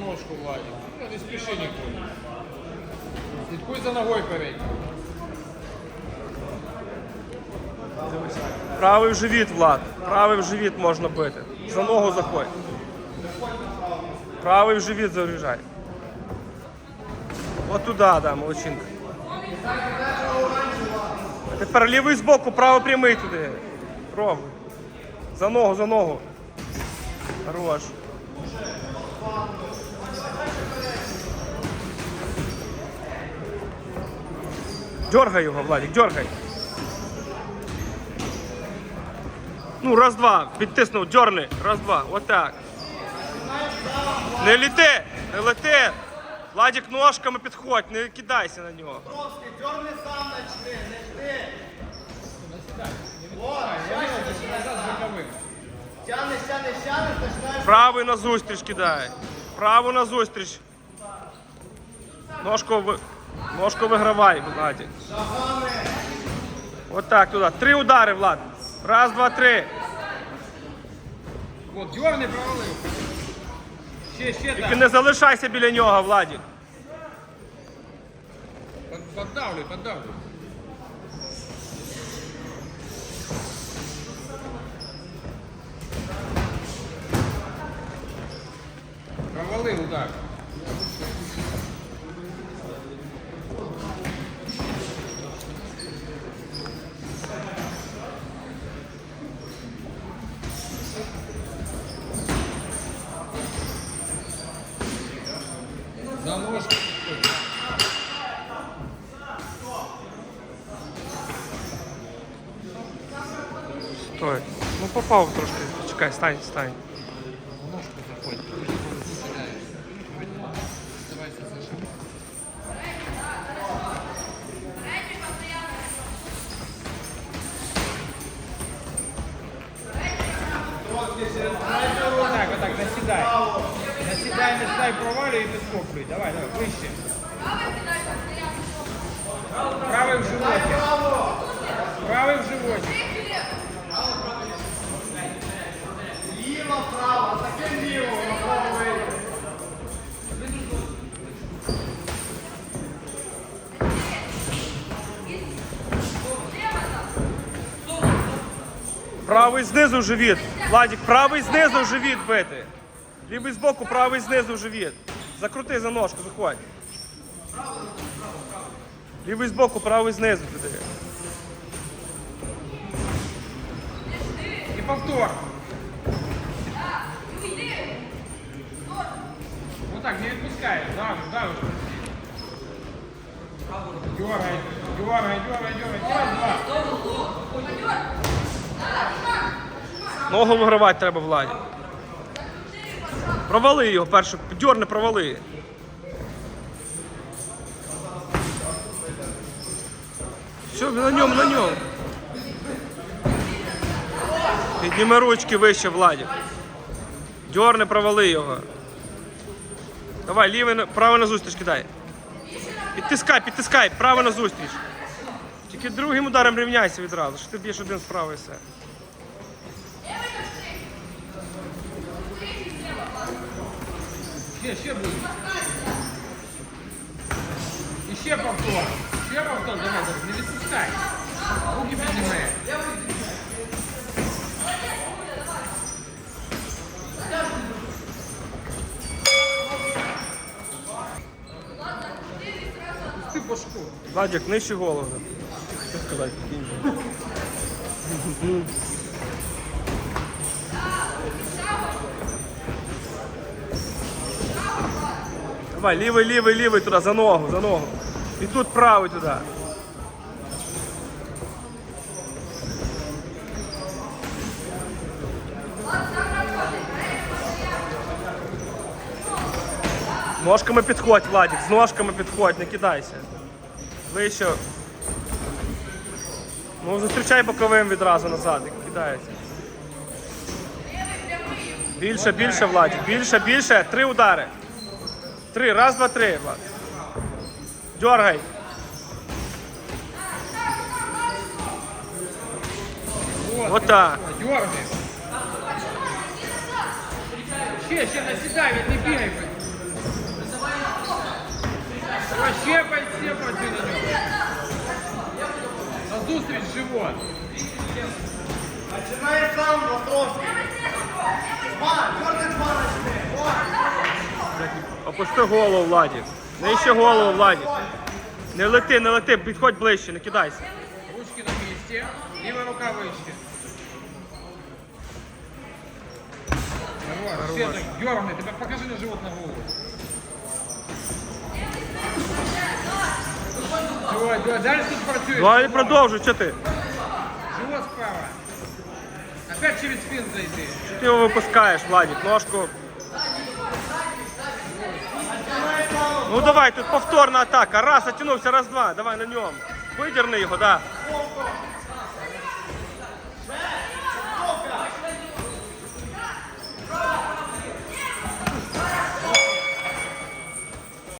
Ножку Владик. Ну, не спіши нікуди. Слідкуй за ногою передньою. Правий в живіт, Влад. Правий в живіт можна бити. За ногу заходь. Правий в живіт заряджай. От туди, да, молодчинка. А тепер лівий збоку, право прямий туди. Пробуй. За ногу, за ногу. Хорош. Дергай його, Владик, дергай. Ну, раз-два. Підтиснув, дьорни. Раз-два. Отак. Не літи! Не лети! Владик ножками підходь, не кидайся на нього. Покровський, дьорни сам начни, не з боковим. Тянеш, тянеш, тянеш, починаєш. Правий на зустріч кидай. Праву на зустріч. Ножку, ви... Ножку вигравай, Владик. Отак туди. Три удари, Влад. Раз, два, три. От, дьорни провалив. Ще, ще Тільки так. не залишайся біля нього, Владик. Под- Поддавлюй, поддавлюй. Провалив удар. За ножку. Стой. Ну попав трошки. Чекай, стань, стань. Наседай, наседай, проваливай и подскокивай. Давай, давай, выше. Правый в животе. Правый в животе. Ліво, право, таке ліво, направо вийде. Правий знизу в живіт. Владик, правий знизу в живіт бити. Лівий збоку, правий знизу живіт. Закрути за ножку, заходь. Лівий збоку, правий знизу туди. И повтор. Так, не отпускай. Давишь, давишь. Дергай, дергай, дергай, дергай. Раз, два. Ногу вигравати треба Владі. Провали його перше, дьорни провали. Все, на ньому, на ньому. Підніми ручки вище, Владі. Дьорни, провали його. Давай, лівий, правий на зустріч кидай. Підтискай, підтискай, право на зустріч. Тільки другим ударом рівняйся відразу, що ти б'єш один справа і все. Ще, ще буде. І повтор. Ще повтор, давай, давай, не відпускай. Руки підніми. Пусти башку. Владик, нижче голову. Що сказати? Давай, лівий, лівий, лівий туди, за ногу, за ногу. І тут правий туди. Ножками підходь, Владик, з ножками підходь, не кидайся. Вище. Ну, зустрічай боковим відразу назад, як кидається. Більше, більше, Владик, більше, більше. Три удари. Три, раз, два, три, Влад. Дергай. Вот. Отак. Дергай. Ще, ще насідай, він не бігай. Давай, щепай, щепай ты на нем. Назустріч живот. Починає сам на трошки. Два, чорний два начни. Опусти голову, Владі. Нижче голову, Владі. Не лети, не лети, підходь ближче, не кидайся. Ручки на месте. Левая рука выше. Хорош. Все так дерни. Тебе покажи на живот на голову. Дальше тут працюєш. Владі продовжуй, що ти? Живот справа. Опять через спин зайти. Що ти його випускаєш, Владік? Ножку. Ну давай, тут повторна атака. Раз, оттянувся, раз, два. Давай на ньому. Выдерни його, да.